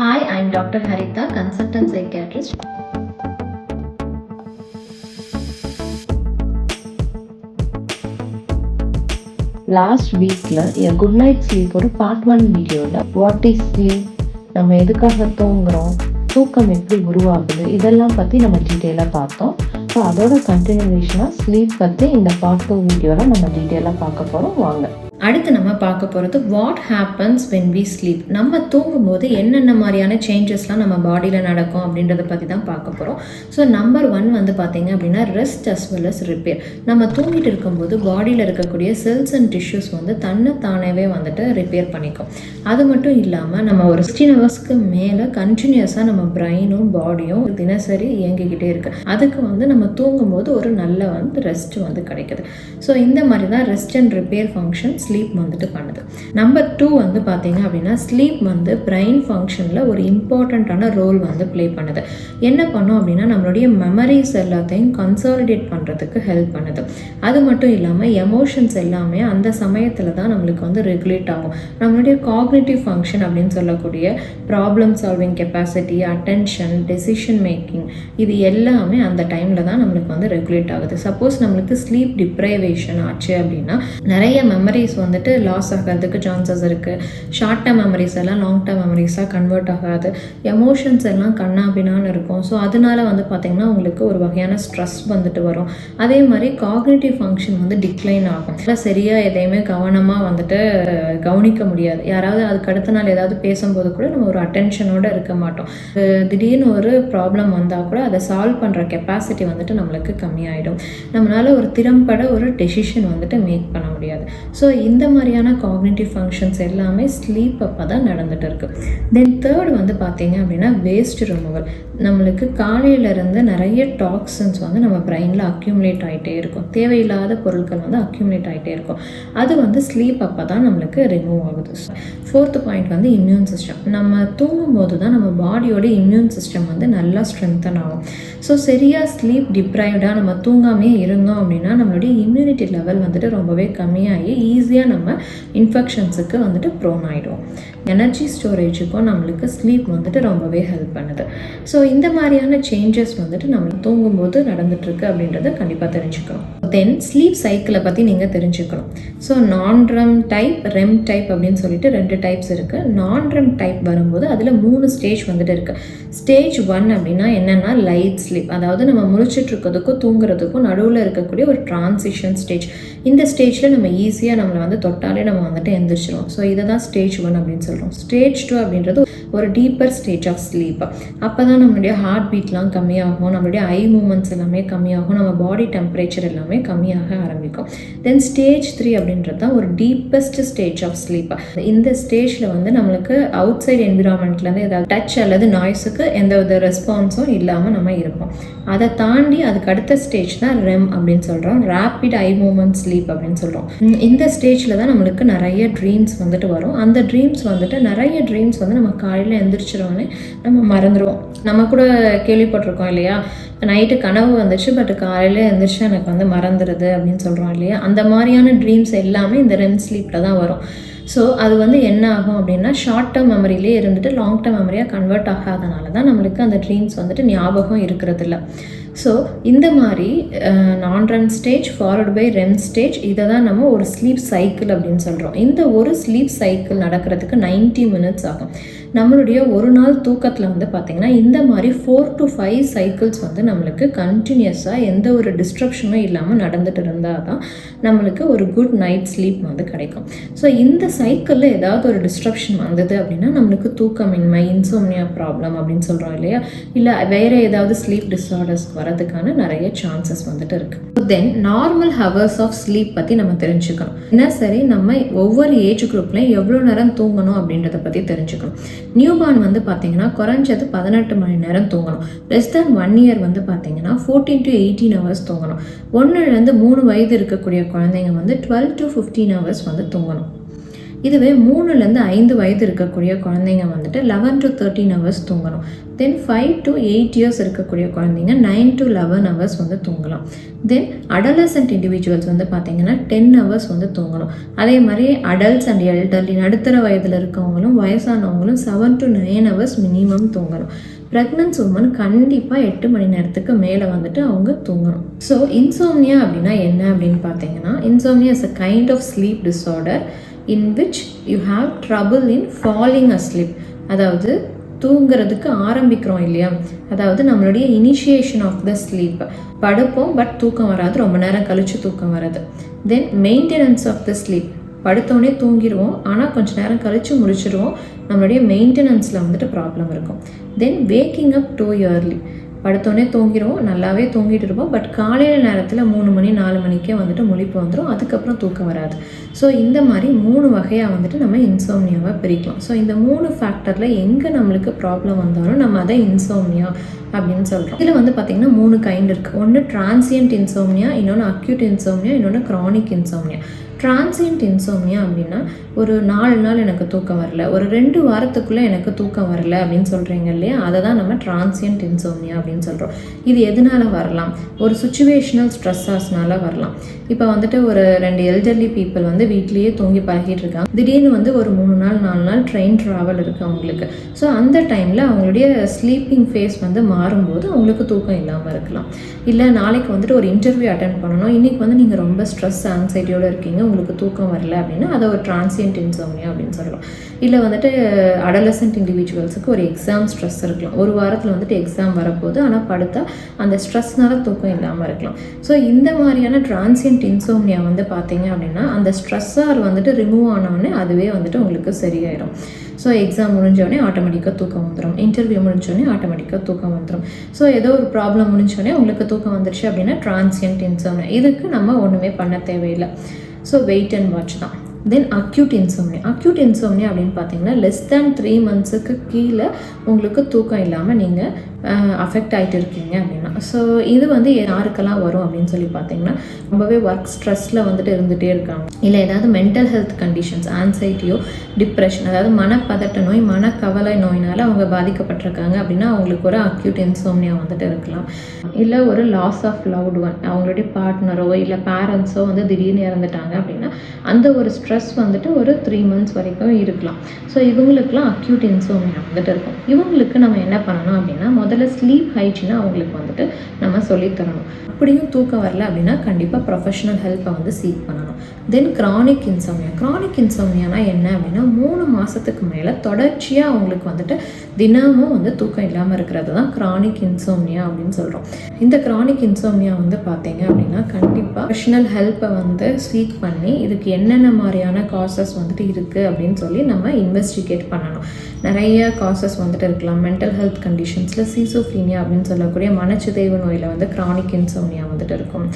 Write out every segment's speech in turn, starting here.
Hi, I'm Dr. Harita, consultant psychiatrist. Last வீக்கில் என் good night ஸ்லீப்போட பார்ட் ஒன் வீடியோவில் வாட் இஸ் ஸ்லீப் நம்ம எதுக்காக தூங்குறோம்? தூக்கம் எப்படி உருவாகுது? இதெல்லாம் பற்றி நம்ம டீட்டெயிலாக பார்த்தோம். ஸோ அதோட கண்டினியூவேஷனாக ஸ்லீப் பற்றி இந்த பார்ட் டூ வீடியோவில் நம்ம டீட்டெயிலாக பார்க்க போகிறோம் வாங்க. அடுத்து நம்ம பார்க்க போகிறது what happens when we sleep நம்ம தூங்கும்போது என்னென்ன மாதிரியான சேஞ்சஸ்லாம் நம்ம பாடியில் நடக்கும் அப்படின்றத பற்றி தான் பார்க்க போகிறோம் ஸோ நம்பர் ஒன் வந்து பார்த்தீங்க அப்படின்னா rest as well as repair நம்ம தூங்கிட்டு இருக்கும்போது பாடியில் இருக்கக்கூடிய செல்ஸ் அண்ட் டிஷ்யூஸ் வந்து தன்னை தானேவே வந்துட்டு ரிப்பேர் பண்ணிக்கும். அது மட்டும் இல்லாமல் நம்ம ஒரு சிக்ஸ்டீன் ஹவர்ஸ்க்கு மேலே கண்டினியூஸாக நம்ம பிரெயினும் பாடியும் தினசரி இயங்கிக்கிட்டே இருக்கு. அதுக்கு வந்து நம்ம தூங்கும்போது ஒரு நல்ல வந்து ரெஸ்ட் வந்து கிடைக்குது. ஸோ இந்த மாதிரி தான் rest and repair function sleep வந்துட்டு பண்ணுது. நம்பர் டூ வந்து பார்த்தீங்க அப்படின்னா ஸ்லீப் வந்து பிரெயின் ஃபங்க்ஷனில் ஒரு இம்பார்ட்டண்ட்டான ரோல் வந்து ப்ளே பண்ணுது. என்ன பண்ணும் அப்படின்னா நம்மளுடைய மெமரிஸ் எல்லாத்தையும் கன்சாலிடேட் பண்ணுறதுக்கு ஹெல்ப் பண்ணுது. அது மட்டும் இல்லாமல் எமோஷன்ஸ் எல்லாமே அந்த சமயத்தில் தான் நம்மளுக்கு வந்து ரெகுலேட் ஆகும். நம்மளுடைய காக்னேட்டிவ் ஃபங்க்ஷன் அப்படின்னு சொல்லக்கூடிய problem solving capacity attention decision making இது எல்லாமே அந்த டைமில் தான் நம்மளுக்கு வந்து ரெகுலேட் ஆகுது. சப்போஸ் நம்மளுக்கு ஸ்லீப் டிப்ரைவேஷன் ஆச்சு அப்படின்னா நிறைய மெமரிஸ் வந்துட்டு லாஸ் ஆகிறதுக்கு சான்சஸ் இருக்குது ஷார்ட் டேர்ம் மெமரிஸ் எல்லாம் லாங் டேர்ம் மெமரிஸாக கன்வெர்ட் ஆகாது. எமோஷன்ஸ் எல்லாம் கண்ணாபினான்னு இருக்கும். ஸோ அதனால வந்து பார்த்திங்கன்னா உங்களுக்கு ஒரு வகையான ஸ்ட்ரெஸ் வந்துட்டு வரும். அதே மாதிரி காக்னேட்டிவ் ஃபங்க்ஷன் வந்து டிக்ளைன் ஆகும். சரியாக எதையுமே கவனமாக வந்துட்டு கவனிக்க முடியாது. யாராவது அதுக்கு அடுத்த நாள் ஏதாவது பேசும்போது கூட நம்ம ஒரு அட்டென்ஷனோடு இருக்க மாட்டோம். திடீர்னு ஒரு ப்ராப்ளம் வந்தால் கூட அதை சால்வ் பண்ணுற கெப்பாசிட்டி வந்துட்டு நம்மளுக்கு கம்மியாயிடும். நம்மளால் ஒரு திறம்பட ஒரு டெசிஷன் வந்துட்டு மேக் பண்ண முடியாது. ஸோ இந்த மாதிரியான காக்னேட்டிவ் ஃபங்க்ஷன்ஸ் எல்லாமே ஸ்லீப் அப்போ தான் நடந்துட்டு இருக்கு. தென் தேர்ட் வந்து பார்த்தீங்க அப்படின்னா வேஸ்ட் ரிமூவல் நம்மளுக்கு காலையிலேருந்து நிறைய டாக்ஸின்ஸ் வந்து நம்ம பிரெயினில் அக்யூமுலேட் ஆகிட்டே இருக்கும். தேவையில்லாத பொருட்கள் வந்து அக்யூமுலேட் ஆகிட்டே இருக்கும். அது வந்து ஸ்லீப் அப்போ தான் நம்மளுக்கு ரிமூவ் ஆகுது. ஃபோர்த்து பாயிண்ட் வந்து இம்யூன் சிஸ்டம் நம்ம தூங்கும்போது தான் நம்ம பாடியோட இம்யூன் சிஸ்டம் வந்து நல்லா ஸ்ட்ரென்தன் ஆகும். ஸோ சரியாக ஸ்லீப் டிப்ரைவ்டாக நம்ம தூங்காமே இருந்தோம் அப்படின்னா நம்மளுடைய இம்யூனிட்டி லெவல் வந்துட்டு ரொம்பவே கம்மியாகி ஈஸியாக நம்ம இன்ஃபெக்ஷன்ஸுக்கு வந்துட்டு ப்ரோன் ஆகிடும் எனர்ஜி ஸ்டோரேஜுக்கும் நம்மளுக்கு ஸ்லீப் வந்துட்டு ரொம்பவே ஹெல்ப் பண்ணுது. ஸோ இந்த மாதிரியான சேஞ்சஸ் வந்துட்டு நம்ம தூங்கும்போது நடந்துட்டுருக்கு அப்படின்றத கண்டிப்பாக தெரிஞ்சுக்கணும். தென் ஸ்லீப் சைக்கிளை பற்றி நீங்கள் தெரிஞ்சுக்கணும். ஸோ நான் ரெம் டைப் ரெம் டைப் அப்படின்னு சொல்லிட்டு ரெண்டு டைப்ஸ் இருக்குது நான் ரெம் டைப் வரும்போது அதில் மூணு ஸ்டேஜ் வந்துட்டு இருக்குது ஸ்டேஜ் ஒன் அப்படின்னா என்னென்னா லைட் ஸ்லீப் அதாவது நம்ம முழிச்சிட்டு இருக்கிறதுக்கும் தூங்குறதுக்கும் நடுவில் இருக்கக்கூடிய ஒரு டிரான்சிஷன் ஸ்டேஜ் இந்த ஸ்டேஜில் நம்ம ஈஸியாக நம்மளை வந்து தொட்டாலே நம்ம வந்துட்டு எந்திரிச்சிடும் ஸோ இதை தான் ஸ்டேஜ் ஒன் அப்படின்னு சொல்கிறோம் ஸ்டேஜ் டூ அப்படின்றது ஒரு டீப்பர் ஸ்டேஜ் ஆஃப் ஸ்லீப் அப்போ தான் நம்மளுடைய ஹார்ட் பீட்லாம் கம்மியாகும். நம்மளுடைய ஐ மூமெண்ட்ஸ் எல்லாமே கம்மியாகும். நம்ம பாடி டெம்பரேச்சர் எல்லாமே கம்மியாக ஆரம்பிக்கும். தென் ஸ்டேஜ் த்ரீ அப்படின்றது தான் ஒரு டீப்பஸ்ட் ஸ்டேஜ் ஆஃப் ஸ்லீப் இந்த ஸ்டேஜில் வந்து நம்மளுக்கு அவுட் சைடு என்விரான்மெண்ட்லேருந்து ஏதாவது டச் அல்லது நாய்ஸுக்கு எந்த வித ரெஸ்பான்ஸும் இல்லாமல் நம்ம இருப்போம். அதை தாண்டி அதுக்கு அடுத்த ஸ்டேஜ் தான் ரெம் அப்படின்னு சொல்கிறோம் ரேப்பிட் ஐ மூமெண்ட் ஸ்லீப் அப்படின்னு சொல்கிறோம் இந்த ஸ்டேஜில் தான் நம்மளுக்கு நிறைய ட்ரீம்ஸ் வந்துட்டு வரும். அந்த ட்ரீம்ஸ் வந்துட்டு நிறைய ட்ரீம்ஸ் வந்து நம்ம காலையில் எந்திரிச்சிருவோன்னே நம்ம மறந்துடுவோம் நம்ம கூட கேள்விப்பட்டிருக்கோம் இல்லையா? நைட்டு கனவு வந்துச்சு பட் காலையில் எழுந்திரிச்சு எனக்கு வந்து மறந்துடுது அப்படின்னு சொல்கிறோம் இல்லையா? அந்த மாதிரியான ட்ரீம்ஸ் எல்லாமே இந்த ரெம் ஸ்லீப்பில் தான் வரும். ஸோ அது வந்து என்ன ஆகும் அப்படின்னா ஷார்ட் டேர்ம் மெமரியிலே இருந்துட்டு லாங் டேர்ம் மெமரியாக கன்வெர்ட் ஆகாதனால தான் நம்மளுக்கு அந்த ட்ரீம்ஸ் வந்துட்டு ஞாபகம் இருக்கிறதில்ல. ஸோ இந்த மாதிரி நான் REM stage forward by REM stage இதை தான் நம்ம ஒரு ஸ்லீப் சைக்கிள் அப்படின்னு சொல்கிறோம் இந்த ஒரு ஸ்லீப் சைக்கிள் நடக்கிறதுக்கு 90 மினிட்ஸ் ஆகும். நம்மளுடைய ஒரு நாள் தூக்கத்தில் வந்து பார்த்திங்கன்னா இந்த மாதிரி ஃபோர் டு ஃபைவ் சைக்கிள்ஸ் வந்து நம்மளுக்கு கண்டினியூஸாக எந்த ஒரு டிஸ்ட்ரப்ஷனும் இல்லாமல் நடந்துட்டு இருந்தால் தான் நம்மளுக்கு ஒரு குட் நைட் ஸ்லீப் வந்து கிடைக்கும். ஸோ இந்த சைக்கிளில் ஏதாவது ஒரு டிஸ்ட்ரப்ஷன் வந்தது அப்படின்னா நம்மளுக்கு தூக்கமின்மை இன்சோம்னியா ப்ராப்ளம் அப்படின்னு சொல்கிறோம் இல்லையா? இல்லை வேறு ஏதாவது ஸ்லீப் டிஸார்டர்ஸ்க்கு வரதுக்கான நிறைய சான்சஸ் வந்துட்டு இருக்குது then normal hours of sleep பற்றி நம்ம தெரிஞ்சுக்கணும். என்ன சரி நம்ம ஒவ்வொரு ஏஜ் குரூப்லையும் எவ்வளோ நேரம் தூங்கணும் அப்படின்றத பற்றி தெரிஞ்சுக்கணும். நியூபார்ன் வந்து பார்த்தீங்கன்னா குறைஞ்சது பதினெட்டு மணி நேரம் தூங்கணும். லெஸ் தென் ஒன் இயர் வந்து பார்த்தீங்கன்னா ஃபோர்டீன் டு எயிட்டீன் ஹவர்ஸ் தூங்கணும். ஒன்றுலேருந்து மூணு வயது இருக்கக்கூடிய குழந்தைங்க வந்து டுவெல் டு ஃபிஃப்டீன் ஹவர்ஸ் வந்து தூங்கணும். இதுவே மூணுலேருந்து ஐந்து வயது இருக்கக்கூடிய குழந்தைங்க வந்துட்டு லெவன் டு தேர்ட்டின் ஹவர்ஸ் தூங்கணும். Then five to eight years இருக்கக்கூடிய குழந்தைங்க நைன் டு லெவன் ஹவர்ஸ் வந்து தூங்கலாம். தென் அடலசன்ட் இண்டிவிஜுவல்ஸ் வந்து பார்த்தீங்கன்னா டென் ஹவர்ஸ் வந்து தூங்கணும். அதே மாதிரி அடல்ட்ஸ் அண்ட் எல்டர்லி நடுத்தர வயதில் இருக்கவங்களும் வயசானவங்களும் seven to nine hours minimum தூங்கணும். ப்ரெக்னன்ஸ் உமன் கண்டிப்பாக எட்டு மணி நேரத்துக்கு மேலே வந்துட்டு அவங்க தூங்கணும். ஸோ இன்சோம்னியா அப்படின்னா என்ன அப்படின்னு பார்த்தீங்கன்னா insomnia is a kind of sleep disorder in which you have trouble in falling asleep அதாவது தூங்குறதுக்கு ஆரம்பிக்கிறோம் இல்லையா? அதாவது நம்மளுடைய இனிஷியேஷன் ஆஃப் த ஸ்லீப் படுப்போம் பட் தூக்கம் வராது. ரொம்ப நேரம் கழித்து தூக்கம் வராது. Then maintenance of the sleep படுத்தோடனே தூங்கிடுவோம். ஆனால் கொஞ்சம் நேரம் கழித்து முடிச்சிடுவோம். நம்மளுடைய மெயின்டெனன்ஸில் வந்துட்டு ப்ராப்ளம் இருக்கும். Then waking up too early படுத்தோடனே தூங்கிடுவோம் நல்லாவே தூங்கிட்டு இருப்போம். பட் காலையில் நேரத்தில் மூணு மணி நாலு மணிக்கே வந்துட்டு முழிப்பு வந்துடும் அதுக்கப்புறம் தூக்கம் வராது. ஸோ இந்த மாதிரி மூணு வகையாக வந்துட்டு நம்ம இன்சோம்னியாவை பிரிக்கலாம். ஸோ இந்த மூணு ஃபேக்டரில் எங்கே நம்மளுக்கு ப்ராப்ளம் வந்தாலும் நம்ம அதை இன்சோம்னியா அப்படின்னு சொல்கிறோம் இதில் வந்து பார்த்திங்கன்னா மூணு கைண்ட் இருக்குது ஒன்று டிரான்சியன்ட் இன்சோம்னியா இன்னொன்று அக்யூட் இன்சோம்னியா இன்னொன்று க்ரானிக் இன்சோம்னியா டிரான்சியன்ட் இன்சோம்னியா அப்படின்னா ஒரு நாலு நாள் எனக்கு தூக்கம் வரல. ஒரு ரெண்டு வாரத்துக்குள்ளே எனக்கு தூக்கம் வரல அப்படின்னு சொல்கிறீங்க இல்லையா? அதை தான் நம்ம டிரான்சியன்ட் இன்சோம்னியா அப்படின்னு சொல்கிறோம் இது எதனால வரலாம்? ஒரு சுச்சுவேஷனல் ஸ்ட்ரெஸ்ஸாஸ்னால வரலாம். இப்போ வந்துட்டு ஒரு ரெண்டு எல்டர்லி பீப்புள் வந்து வீட்லேயே தூங்கி பழகிட்டு இருக்காங்க. திடீர்னு வந்து ஒரு மூணு நாள் நாலு நாள் ட்ரெயின் ட்ராவல் இருக்குது அவங்களுக்கு. ஸோ அந்த டைமில் அவங்களுடைய ஸ்லீப்பிங் ஃபேஸ் வந்து மாறும்போது அவங்களுக்கு தூக்கம் இல்லாமல் இருக்கலாம். இல்லை நாளைக்கு வந்துட்டு ஒரு இன்டர்வியூ அட்டன் பண்ணணும். இன்றைக்கி வந்து நீங்கள் ரொம்ப ஸ்ட்ரெஸ் ஆங்ஸைட்டியோடு இருக்கீங்க. உங்களுக்கு தூக்கம் வரல அப்படின்னா அதை ஒரு டிரான்சியன்ட் இன்சோம்னியா அப்படின்னு சொல்லலாம். இல்லை வந்துட்டு அடலசன்ட் இண்டிவிஜுவல்ஸுக்கு ஒரு எக்ஸாம் ஸ்ட்ரெஸ் இருக்கலாம். ஒரு வாரத்தில் வந்துட்டு எக்ஸாம் வரப்போகுது. ஆனால் படுத்தா அந்த ஸ்ட்ரெஸ்னால தூக்கம் இல்லாமல் இருக்கலாம். ஸோ இந்த மாதிரியான டிரான்சியன்ட் இன்சோம்னியா வந்து பார்த்தீங்க அப்படின்னா அந்த ஸ்ட்ரெஸ்ஸார் வந்துட்டு ரிமூவ் ஆனவுடனே அதுவே வந்துட்டு உங்களுக்கு சரியாயிடும் ஸோ எக்ஸாம் முடிஞ்சோடனே ஆட்டோமேட்டிக்காக தூக்கம் வந்துடும் இன்டர்வியூ முடிஞ்சோடனே ஆட்டோமேட்டிக்காக தூக்கம் வந்துடும் ஸோ ஏதோ ஒரு ப்ராப்ளம் முடிஞ்சோடனே உங்களுக்கு தூக்கம் வந்துருச்சு அப்படின்னா டிரான்சியன்ட் இன்சோம்னியா இதுக்கு நம்ம ஒன்றுமே பண்ண தேவையில்லை. ஸோ வெயிட் அண்ட் வாட்ச் தான். Then acute insomnia acute insomnia அப்படின்னு பார்த்தீங்கன்னா லெஸ் தேன் த்ரீ மந்த்ஸுக்கு கீழே உங்களுக்கு தூக்கம் இல்லாமல் நீங்கள் அஃபெக்ட் ஆகிட்டு இருக்கீங்க அப்படின்னா. ஸோ இது வந்து யாருக்கெல்லாம் வரும் அப்படின்னு சொல்லி பார்த்தீங்கன்னா ரொம்பவே ஒர்க் ஸ்ட்ரெஸ்ஸில் வந்துட்டு இருந்துகிட்டே இருக்காங்க. இல்லை ஏதாவது மென்டல் ஹெல்த் கண்டிஷன்ஸ் ஆன்சைட்டியோ டிப்ரெஷன் அதாவது மனப்பதட்ட நோய் மனக்கவலை நோயினால் அவங்க பாதிக்கப்பட்டிருக்காங்க அப்படின்னா அவங்களுக்கு ஒரு அக்யூட் இன்சோம்னியா வந்துட்டு இருக்கலாம். இல்லை ஒரு லாஸ் ஆஃப் லவ்ட் ஒன் அவங்களுடைய பார்ட்னரோ இல்லை பேரண்ட்ஸோ வந்து திடீர்னு இறந்துட்டாங்க அப்படின்னா அந்த ஒரு ஸ்ட்ரெஸ் வந்துட்டு ஒரு த்ரீ மந்த்ஸ் வரைக்கும் இருக்கலாம். ஸோ இவங்களுக்குலாம் அக்யூட் இன்சோம்னியா வந்துட்டு இருக்கும். இவங்களுக்கு நம்ம என்ன பண்ணணும் அப்படின்னா முதல்ல ஸ்லீப் ஹைஜீனை அவங்களுக்கு வந்துட்டு நம்ம சொல்லித்தரணும் அப்படியும் தூக்கம் வரல அப்படின்னா கண்டிப்பாக ப்ரொஃபஷனல் ஹெல்ப்பை வந்து சீக் பண்ணணும். தென் கிரானிக் இன்சோம்னியா க்ரானிக் இன்சோம்னியானா என்ன அப்படின்னா மூணு மாதத்துக்கு மேலே தொடர்ச்சியாக அவங்களுக்கு வந்துட்டு தினமும் வந்து தூக்கம் இல்லாமல் இருக்கிறது தான் க்ரானிக் இன்சோம்னியா அப்படின்னு சொல்கிறோம் இந்த க்ரானிக் இன்சோம்னியா வந்து பார்த்தீங்க அப்படின்னா கண்டிப்பாக ப்ரொஃபஷனல் ஹெல்ப்பை வந்து சீக் பண்ணி இதுக்கு என்னென்ன மாதிரியான காசஸ் வந்துட்டு இருக்குது அப்படின்னு சொல்லி நம்ம இன்வெஸ்டிகேட் பண்ணணும். நிறைய காசஸ் வந்துட்டு இருக்கலாம். மென்டல் ஹெல்த் கண்டிஷன்ஸில் சீசோஃப்ரீனியா அப்படின்னு சொல்லக்கூடிய மனச்சிதைவு நோயில் வந்து கிரானிக் இன்சோம்னியா வந்துட்டு இருக்கும்.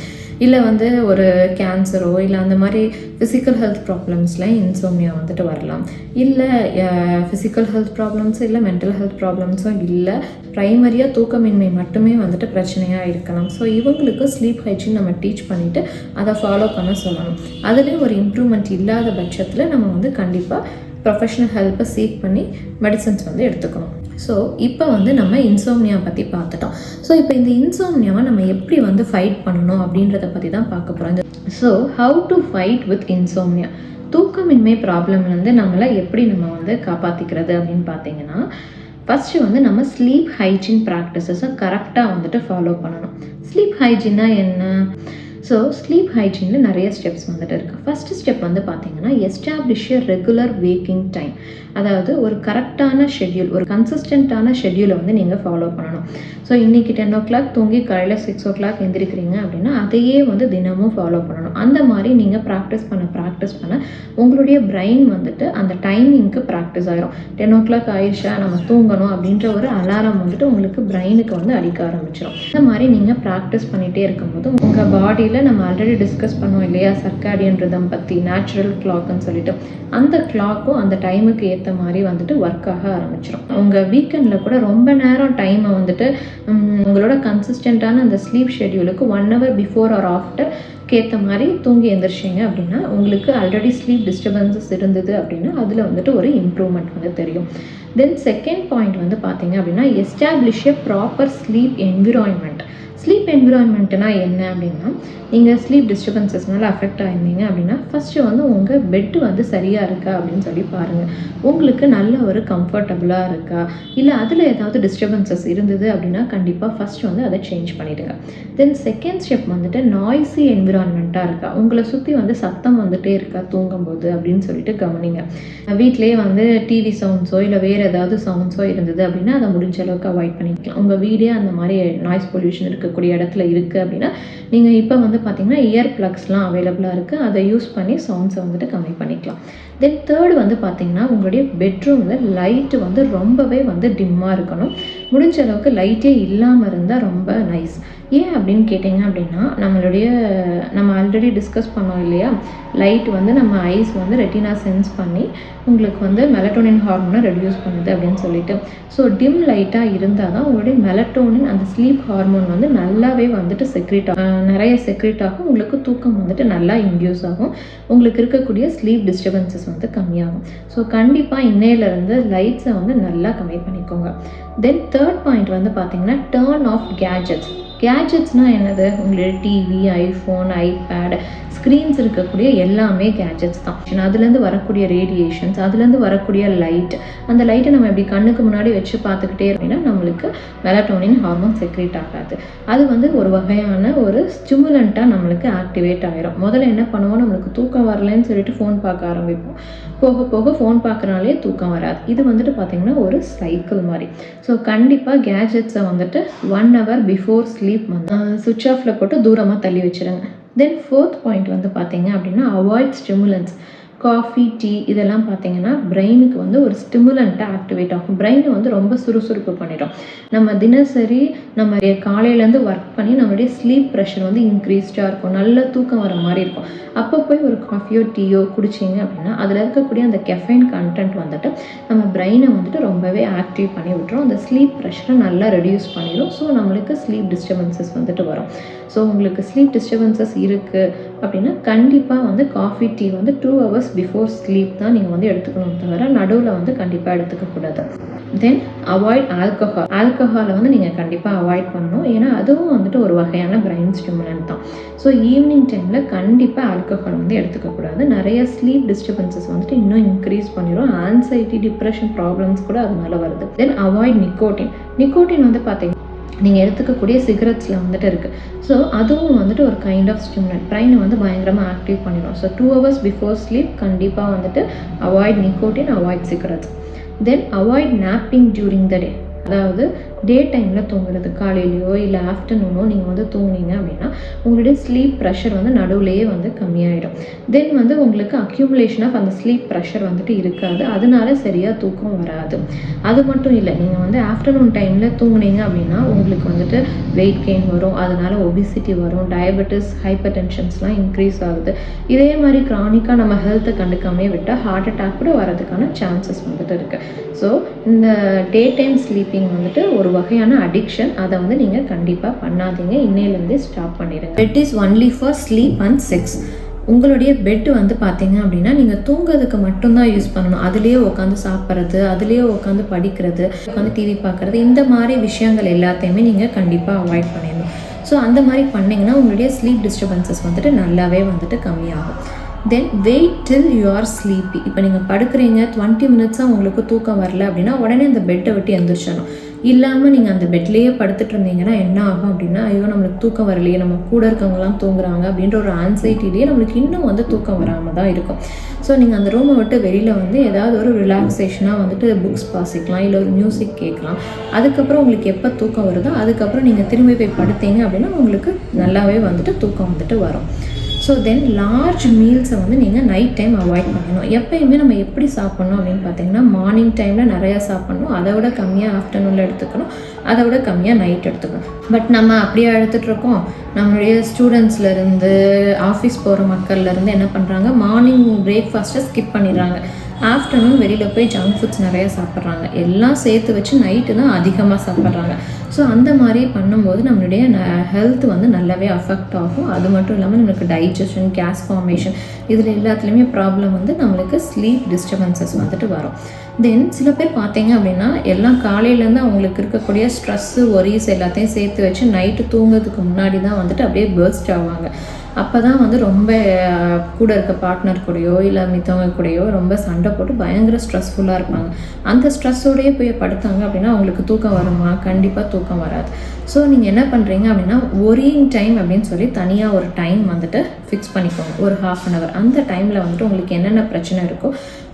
இல்லை வந்து ஒரு கேன்சரோ இல்லை அந்த மாதிரி ஃபிசிக்கல் ஹெல்த் ப்ராப்ளம்ஸில் இன்சோம்னியா வந்துட்டு வரலாம். இல்லை ஃபிசிக்கல் ஹெல்த் ப்ராப்ளம்ஸும் இல்லை மென்டல் ஹெல்த் ப்ராப்ளம்ஸும் இல்லை ப்ரைமரியாக தூக்கமின்மை மட்டுமே வந்துட்டு பிரச்சனையாக இருக்கலாம். ஸோ இவங்களுக்கு ஸ்லீப் ஹைஜின் நம்ம டீச் பண்ணிவிட்டு அதை ஃபாலோ பண்ண சொல்லணும். அதுலேயும் ஒரு இம்ப்ரூவ்மெண்ட் இல்லாத பட்சத்தில் நம்ம வந்து கண்டிப்பாக ப்ரொஃபஷனல் ஹெல்ப்பை சீக் பண்ணி மெடிசன்ஸ் வந்து எடுத்துக்கணும். ஸோ இப்போ வந்து நம்ம இன்சோம்னியா பற்றி பார்த்துட்டோம். ஸோ இப்போ இந்த இன்சோம்னியாவை நம்ம எப்படி வந்து ஃபைட் பண்ணணும் அப்படின்றத பற்றி தான் பார்க்க போகிறோம் so how to fight with insomnia தூக்கமின்மை ப்ராப்ளம்லேருந்து நம்மளை எப்படி நம்ம வந்து காப்பாற்றிக்கிறது அப்படின்னு பார்த்தீங்கன்னா ஃபஸ்ட்டு வந்து நம்ம ஸ்லீப் ஹைஜீன் ப்ராக்டிசஸை கரெக்டாக வந்துட்டு ஃபாலோ பண்ணணும். ஸ்லீப் ஹைஜீன்னா என்ன? ஸோ ஸ்லீப் ஹைஜீனில் நிறைய ஸ்டெப்ஸ் வந்துட்டு இருக்குது ஃபஸ்ட்டு ஸ்டெப் வந்து பார்த்தீங்கன்னா எஸ்டாப்ளிஷ் ரெகுலர் வேக்கிங் டைம் அதாவது ஒரு கரெக்டான ஷெட்யூல் ஒரு கன்சிஸ்டண்ட்டான ஷெட்யூலை வந்து நீங்கள் ஃபாலோ பண்ணணும். ஸோ இன்றைக்கி டென் ஓ கிளாக் தூங்கி காலையில் சிக்ஸ் ஓ கிளாக் எந்திரிக்கிறீங்க அப்படின்னா அதையே வந்து தினமும் ஃபாலோ பண்ணணும். அந்த மாதிரி நீங்கள் ப்ராக்டிஸ் பண்ண ப்ராக்டிஸ் பண்ண உங்களுடைய பிரெயின் வந்துட்டு அந்த டைமிங்க்கு ப்ராக்டிஸ் ஆகிரும் டென் ஓ கிளாக் ஆயிடுச்சா நம்ம தூங்கணும் அப்படின்ற ஒரு அலாரம் வந்துட்டு உங்களுக்கு பிரெயினுக்கு வந்து அடிக்க ஆரம்பிச்சிடும் இந்த மாதிரி நீங்கள் ப்ராக்டிஸ் பண்ணிகிட்டே இருக்கும்போது உங்கள் பாடியில் நம்ம ஆல்ரெடி டிஸ்கஸ் பண்ணோம் இல்லையா? சர்க்காடியன் ரிதம் பற்றி நேச்சுரல் கிளாக்னு சொல்லிட்டு. அந்த கிளாக்கும் அந்த டைமுக்கு ஏற்ற மாதிரி வந்துட்டு ஒர்க் ஆக ஆரம்பிச்சிடும் உங்கள் வீக்கெண்டில் கூட ரொம்ப நேரம் டைமை வந்துட்டு உங்களோட கன்சிஸ்டண்ட்டான அந்த sleep ஷெட்யூலுக்கு one hour before or after ஏற்ற மாதிரி தூங்கி எந்திரிச்சிங்க அப்படின்னா உங்களுக்கு ஆல்ரெடி ஸ்லீப் டிஸ்டர்பன்சஸ் இருந்தது அப்படின்னா அதில் வந்துட்டு ஒரு இம்ப்ரூவ்மெண்ட் வந்து தெரியும். தென் செகண்ட் பாயிண்ட் வந்து பார்த்தீங்க அப்படின்னா establish a proper sleep environment sleep என்விரான்மெண்ட்னா என்ன அப்படின்னா நீங்கள் ஸ்லீப் டிஸ்டர்பன்சஸ்னால அஃபெக்ட் ஆயிருந்தீங்க அப்படின்னா ஃபஸ்ட்டு வந்து உங்கள் பெட்டு வந்து சரியாக இருக்கா அப்படின்னு சொல்லி பாருங்கள் உங்களுக்கு நல்ல ஒரு கம்ஃபர்டபுளாக இருக்கா? இல்லை அதில் ஏதாவது டிஸ்டர்பன்சஸ் இருந்தது அப்படின்னா கண்டிப்பாக ஃபஸ்ட்டு வந்து அதை சேஞ்ச் பண்ணிவிடுங்க தென் செகண்ட் ஸ்டெப் வந்துட்டு நாய்ஸி என்விரான்மெண்ட்டாக இருக்கா? உங்களை சுற்றி வந்து சத்தம் வந்துகிட்டே இருக்கா தூங்கும்போது அப்படின்னு சொல்லிட்டு கவனிங்க. வீட்டிலேயே வந்து டிவி சவுண்ட்ஸோ இல்லை வேறு ஏதாவது சவுண்ட்ஸோ இருந்தது அப்படின்னா அதை முடிஞ்ச அளவுக்கு அவாய்ட் பண்ணிக்கலாம். உங்கள் வீடே அந்த மாதிரி நாய்ஸ் பொல்யூஷன் இருக்குது இருக்கக்கூடிய இடத்துல இருக்குது அப்படின்னா நீங்கள் இப்போ வந்து பார்த்தீங்கன்னா இயர் ப்ளக்ஸ்லாம் அவைலபிளாக இருக்குது அதை யூஸ் பண்ணி சவுண்ட்ஸை வந்துட்டு கம்மி பண்ணிக்கலாம். தென் தேர்டு வந்து பார்த்தீங்கன்னா உங்களுடைய பெட்ரூமில் லைட்டு வந்து ரொம்பவே வந்து டிம்மாக இருக்கணும். முடிஞ்ச அளவுக்கு லைட்டே இல்லாமல் இருந்தால் ரொம்ப நைஸ் ஏன் அப்படின்னு கேட்டிங்க அப்படின்னா நம்மளுடைய நம்ம ஆல்ரெடி டிஸ்கஸ் பண்ணோம் இல்லையா? லைட் வந்து நம்ம ஐஸ் வந்து ரெட்டினா சென்ஸ் பண்ணி உங்களுக்கு வந்து மெலட்டோனின் ஹார்மோனை ரெடியூஸ் பண்ணுது அப்படின்னு சொல்லிட்டு. ஸோ டிம் லைட்டாக இருந்தால் தான் உங்களுடைய மெலட்டோனின் அந்த ஸ்லீப் ஹார்மோன் வந்து நல்லாவே வந்துட்டு செக்ரேட் ஆகும் நிறைய செக்ரேட் ஆகும். உங்களுக்கு தூக்கம் வந்துட்டு நல்லா இன்டியூஸ் ஆகும். உங்களுக்கு இருக்கக்கூடிய ஸ்லீப் டிஸ்டர்பன்சஸ் வந்து கம்மியாகும். ஸோ கண்டிப்பாக இன்னையிலேருந்து லைட்ஸை வந்து நல்லா கம்மி பண்ணிக்கோங்க. தென் தேர்ட் பாயிண்ட் வந்து பார்த்தீங்கன்னா டேர்ன் ஆஃப் கேஜெட்ஸ் கேட்ஜெட்ஸ்னால் என்னது? உங்களுடைய டிவி ஐஃபோன் ஐபேட் ஸ்க்ரீன்ஸ் இருக்கக்கூடிய எல்லாமே கேஜெட்ஸ் தான். அதுலேருந்து வரக்கூடிய ரேடியேஷன்ஸ் அதுலேருந்து வரக்கூடிய லைட் அந்த லைட்டை நம்ம இப்படி கண்ணுக்கு முன்னாடி வச்சு பார்த்துக்கிட்டே அப்படின்னா நம்மளுக்கு மெலட்டோனின் ஹார்மோன் செக்ரேட் ஆகாது. அது வந்து ஒரு வகையான ஒரு ஸ்டிமுலண்ட்டாக நம்மளுக்கு ஆக்டிவேட் ஆகிரும் முதல்ல என்ன பண்ணுவோம்? நம்மளுக்கு தூக்கம் வரலன்னு சொல்லிட்டு ஃபோன் பார்க்க ஆரம்பிப்போம். போக போக ஃபோன் பார்க்குறனாலே தூக்கம் வராது. இது வந்துட்டு பார்த்திங்கன்னா ஒரு சைக்கிள் மாதிரி. ஸோ கண்டிப்பாக கேஜெட்ஸை வந்துட்டு ஒன் ஹவர் பிஃபோர் ஸ்லீப் வந்து சுவிட்ச் ஆஃபில் போட்டு தூரமாக தள்ளி வச்சுருங்க. தென் ஃபோர்த் பாயிண்ட் வந்து பார்த்தீங்க அப்படின்னா அவாய்ட் ஸ்டிமுலன்ஸ் காஃபி டீ இதெல்லாம் பார்த்தீங்கன்னா பிரெயினுக்கு வந்து ஒரு ஸ்டிமுலண்ட்டாக ஆக்டிவேட் ஆகும். பிரெயினை வந்து ரொம்ப சுறுசுறுப்பு பண்ணிடும். நம்ம தினசரி நம்ம காலையிலேருந்து ஒர்க் பண்ணி நம்மளுடைய ஸ்லீப் ப்ரெஷர் வந்து இன்க்ரீஸ்டாக இருக்கும். நல்ல தூக்கம் வர மாதிரி இருக்கும். அப்போ போய் ஒரு காஃபியோ டீயோ குடிச்சிங்க அப்படின்னா அதில் இருக்கக்கூடிய அந்த கெஃபைன் கண்டென்ட் வந்துட்டு நம்ம பிரெயினை வந்துட்டு ரொம்பவே ஆக்டிவ் பண்ணி விட்டுரும். அந்த ஸ்லீப் ப்ரெஷரை நல்லா ரெடியூஸ் பண்ணிடும் ஸோ நம்மளுக்கு ஸ்லீப் டிஸ்டர்பன்சஸ் வந்துட்டு வரும். ஸோ உங்களுக்கு ஸ்லீப் டிஸ்டர்பன்சஸ் இருக்குது அப்படின்னா கண்டிப்பாக வந்து காஃபி டீ வந்து டூ ஹவர்ஸ் பிஃபோர் ஸ்லீப் தான் நீங்கள் வந்து எடுத்துக்கணும் தவிர நடுவில் வந்து கண்டிப்பாக எடுத்துக்கக்கூடாது தென் அவாய்ட் ஆல்கஹால் ஆல்கஹாலை வந்து நீங்கள் கண்டிப்பாக அவாய்ட் பண்ணணும். ஏன்னா அதுவும் வந்துட்டு ஒரு வகையான பிரைன் ஸ்டிமுலன்ட் தான். ஸோ ஈவினிங் டைமில் கண்டிப்பாக ஆல்கஹால் வந்து எடுத்துக்கக்கூடாது நிறைய ஸ்லீப் டிஸ்டர்பன்சஸ் வந்துட்டு இன்னும் இன்க்ரீஸ் பண்ணிடும் ஆன்சைட்டி டிப்ரெஷன் ப்ராப்ளம்ஸ் கூட அதனால வருது. தென் அவாய்ட் நிக்கோட்டின் நிக்கோட்டின் வந்து பார்த்தீங்கன்னா நீங்கள் எடுத்துக்கக்கூடிய சிகரெட்ஸில் வந்துட்டு இருக்குது ஸோ அதுவும் வந்துட்டு ஒரு கைண்ட் ஆஃப் ஸ்டிமுலன்ட் ப்ரைனை வந்து பயங்கரமாக ஆக்டிவ் பண்ணிடும் so two hours before sleep கண்டிப்பாக வந்துட்டு avoid nicotine avoid cigarettes then avoid napping during the day அதாவது டே டைமில் தூங்குறது காலையிலையோ இல்லை ஆஃப்டர்நூனோ நீங்கள் வந்து தூங்குனீங்க அப்படின்னா உங்களுடைய ஸ்லீப் ப்ரெஷர் வந்து நடுவுலையே வந்து கம்மியாயிடும். தென் வந்து உங்களுக்கு அக்யூமுலேஷன் ஆஃப் அந்த ஸ்லீப் ப்ரெஷர் வந்துட்டு இருக்காது. அதனால சரியாக தூக்கம் வராது. அது மட்டும் இல்லை நீங்கள் வந்து ஆஃப்டர்நூன் டைமில் தூங்குனீங்க அப்படின்னா உங்களுக்கு வந்துட்டு வெயிட் கெயின் வரும். அதனால ஒபிசிட்டி வரும். டயபெட்டிஸ் ஹைப்பர் டென்ஷன்ஸ்லாம் இன்க்ரீஸ் ஆகுது. இதே மாதிரி க்ரானிக்காக நம்ம ஹெல்த்தை கண்டுக்காமே விட்டால் ஹார்ட் அட்டாக் கூட வரதுக்கான சான்சஸ் வந்துட்டு இருக்குது ஸோ இந்த டே டைம் ஸ்லீப் ஸ்லீப்பிங் வந்துட்டு ஒரு வகையான அடிக்ஷன் அதை வந்து நீங்கள் கண்டிப்பாக பண்ணாதீங்க. இன்னையிலேருந்தே ஸ்டாப் பண்ணிடுங்க. Bed is only for sleep and sex உங்களுடைய பெட் வந்து பார்த்தீங்க அப்படின்னா நீங்கள் தூங்குறதுக்கு மட்டும்தான் யூஸ் பண்ணணும். அதுலேயே உட்காந்து சாப்பிட்றது அதுலேயே உட்காந்து படிக்கிறது உட்காந்து டிவி பார்க்குறது இந்த மாதிரி விஷயங்கள் எல்லாத்தையுமே நீங்கள் கண்டிப்பாக அவாய்ட் பண்ணிடணும். ஸோ அந்த மாதிரி பண்ணிங்கன்னா உங்களுடைய ஸ்லீப் டிஸ்டர்பன்சஸ் வந்துட்டு நல்லாவே வந்துட்டு கம்மியாகும். Then wait till you are sleepy இப்போ நீங்கள் படுக்கிறீங்க டுவெண்ட்டி மினிட்ஸாக உங்களுக்கு தூக்கம் வரல அப்படின்னா உடனே அந்த பெட்டை விட்டு எந்திரிச்சிடணும். இல்லாமல் நீங்கள் அந்த பெட்லேயே படுத்துட்டு இருந்தீங்கன்னா என்ன ஆகும் அப்படின்னா ஐயோ நம்மளுக்கு தூக்கம் வரலையே நம்ம கூட இருக்கவங்கலாம் தூங்குறாங்க அப்படின்ற ஒரு ஆன்சைட்டிலேயே நம்மளுக்கு இன்னும் வந்து தூக்கம் வராமல் தான் இருக்கும். ஸோ நீங்கள் அந்த ரூமை விட்டு வெளியில் வந்து ஏதாவது ஒரு ரிலாக்ஸேஷனாக வந்துட்டு புக்ஸ் வாசிக்கலாம் இல்லை ஒரு மியூசிக் கேட்கலாம். அதுக்கப்புறம் உங்களுக்கு எப்போ தூக்கம் வருதோ அதுக்கப்புறம் நீங்கள் திரும்பி போய் படுத்தீங்க அப்படின்னா உங்களுக்கு நல்லாவே வந்துட்டு தூக்கம் வந்துட்டு வரும். ஸோ தென் லார்ஜ் மீல்ஸை வந்து நீங்கள் நைட் டைம் அவாய்ட் பண்ணணும். எப்பயுமே நம்ம எப்படி சாப்பிட்ணும் அப்படின்னு பார்த்தீங்கன்னா மார்னிங் டைமில் நிறையா சாப்பிட்ணும். அதை விட கம்மியாக ஆஃப்டர்நூனில் எடுத்துக்கணும். அதை விட கம்மியாக நைட் எடுத்துக்கணும். பட் நம்ம அப்படியே எடுத்துகிட்ருக்கோம் நம்மளுடைய ஸ்டூடெண்ட்ஸ்லேருந்து ஆஃபீஸ் போகிற மக்கள்லேருந்து என்ன பண்ணுறாங்க மார்னிங் பிரேக்ஃபாஸ்ட்டை ஸ்கிப் பண்ணிடுறாங்க. ஆஃப்டர்நூன் வெளியில் போய் ஜங்க் ஃபுட்ஸ் நிறையா சாப்பிட்றாங்க. எல்லாம் சேர்த்து வச்சு நைட்டு தான் அதிகமாக சாப்பிட்றாங்க. ஸோ அந்த மாதிரி பண்ணும்போது நம்மளுடைய ஹெல்த் வந்து நல்லாவே அஃபெக்ட் ஆகும். அது மட்டும் இல்லாமல் நம்மளுக்கு டைஜஷன் கேஸ் ஃபார்மேஷன் இதில் எல்லாத்துலேயுமே ப்ராப்ளம் வந்து நம்மளுக்கு ஸ்லீப் டிஸ்டர்பன்சஸ் வந்துட்டு வரும். தென் சில பேர் பார்த்தீங்க அப்படின்னா எல்லாம் காலையிலேருந்து அவங்களுக்கு இருக்கக்கூடிய ஸ்ட்ரெஸ்ஸு ஒரீஸ் எல்லாத்தையும் சேர்த்து வச்சு நைட்டு தூங்குறதுக்கு முன்னாடி தான் வந்துட்டு அப்படியே பேர்ஸ்ட் ஆவாங்க. அப்போ தான் வந்து ரொம்ப கூட இருக்க பார்ட்னர் கூடயோ இல்லை மித்தவங்க கூடயோ ரொம்ப சண்டை போட்டு பயங்கர ஸ்ட்ரெஸ்ஃபுல்லாக இருப்பாங்க. அந்த ஸ்ட்ரெஸ்ஸோடயே போய் படுத்தாங்க அப்படின்னா அவங்களுக்கு தூக்கம் வருமா? கண்டிப்பாக தூக்கம் வராது. ஸோ நீங்கள் என்ன பண்ணுறீங்க அப்படின்னா ஒரியிங் டைம் அப்படின்னு சொல்லி தனியாக ஒரு டைம் வந்துட்டு ஃபிக்ஸ் பண்ணிக்கோங்க. ஒரு ஹாஃப் அன் ஹவர் அந்த டைமில் வந்துட்டு உங்களுக்கு என்னென்ன பிரச்சனை இருக்கோ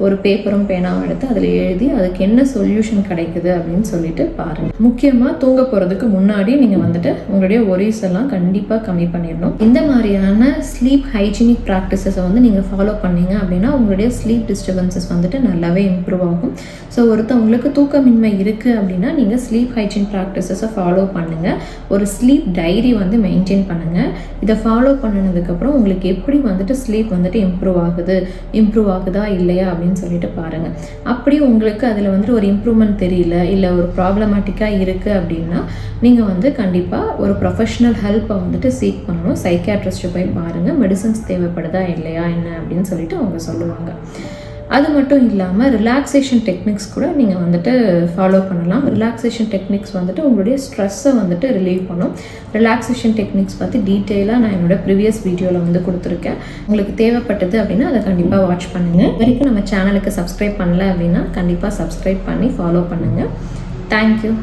ஒரு பேப்பரும் பேனாவும் எடுத்து அதில் எழுதி அதுக்கு என்ன சொல்யூஷன் கிடைக்குது அப்படின்னு சொல்லிட்டு பாருங்கள் முக்கியமாக தூங்க போகிறதுக்கு முன்னாடி நீங்கள் வந்துட்டு உங்களுடைய ஒரிஸ் எல்லாம் கண்டிப்பாக கம்மி பண்ணிடணும். இந்த மாதிரியான ஸ்லீப் ஹைஜீனிக் ப்ராக்டிசஸை வந்து நீங்கள் ஃபாலோ பண்ணீங்க அப்படின்னா உங்களுடைய ஸ்லீப் டிஸ்டர்பன்சஸ் வந்துட்டு நல்லாவே இம்ப்ரூவ் ஆகும். ஸோ ஒருத்தவங்களுக்கு தூக்கமின்மை இருக்குது அப்படின்னா நீங்கள் ஸ்லீப் ஹைஜீன் ப்ராக்டிசஸை ஃபாலோ பண்ணுங்கள் ஒரு ஸ்லீப் டைரி வந்து மெயின்டைன் பண்ணுங்கள் இதை ஃபாலோ பண்ணினதுக்கப்புறம் உங்களுக்கு எப்படி வந்துட்டு ஸ்லீப் வந்துட்டு இம்ப்ரூவ் ஆகுது? இம்ப்ரூவ் ஆகுதா? இல்லையா? அப்படின்னு சொல்லிட்டு பாருங்கள் அப்படி உங்களுக்கு அதில் வந்துட்டு ஒரு இம்ப்ரூவ்மெண்ட் தெரியல இல்லை ஒரு ப்ராப்ளமேட்டிக்காக இருக்குது அப்படின்னா நீங்கள் வந்து கண்டிப்பாக ஒரு ப்ரொஃபஷ்னல் ஹெல்ப்பை வந்துட்டு சீக் பண்ணணும். சைக்காட்ரிஸ்ட்டை போய் பாருங்கள் மெடிசன்ஸ் தேவைப்படுதா இல்லையா என்ன அப்படின்னு சொல்லிட்டு அவங்க சொல்லுவாங்க. அது மட்டும் இல்லாமல் ரிலாக்ஸேஷன் டெக்னிக்ஸ் கூட நீங்கள் வந்துட்டு ஃபாலோ பண்ணலாம். ரிலாக்ஸேஷன் டெக்னிக்ஸ் வந்துட்டு உங்களுடைய ஸ்ட்ரெஸ்ஸை வந்துட்டு ரிலீவ் பண்ணும். ரிலாக்ஸேஷன் டெக்னிக்ஸ் பற்றி டீட்டெயிலாக நான் என்னோட ப்ரீவியஸ் வீடியோவில் வந்து கொடுத்துருக்கேன். உங்களுக்கு தேவைப்பட்டது அப்படின்னா அதை கண்டிப்பாக வாட்ச் பண்ணுங்கள் வரைக்கும் நம்ம சேனலுக்கு சப்ஸ்கிரைப் பண்ணல அப்படின்னா கண்டிப்பாக சப்ஸ்கிரைப் பண்ணி ஃபாலோ பண்ணுங்கள் தேங்க்யூ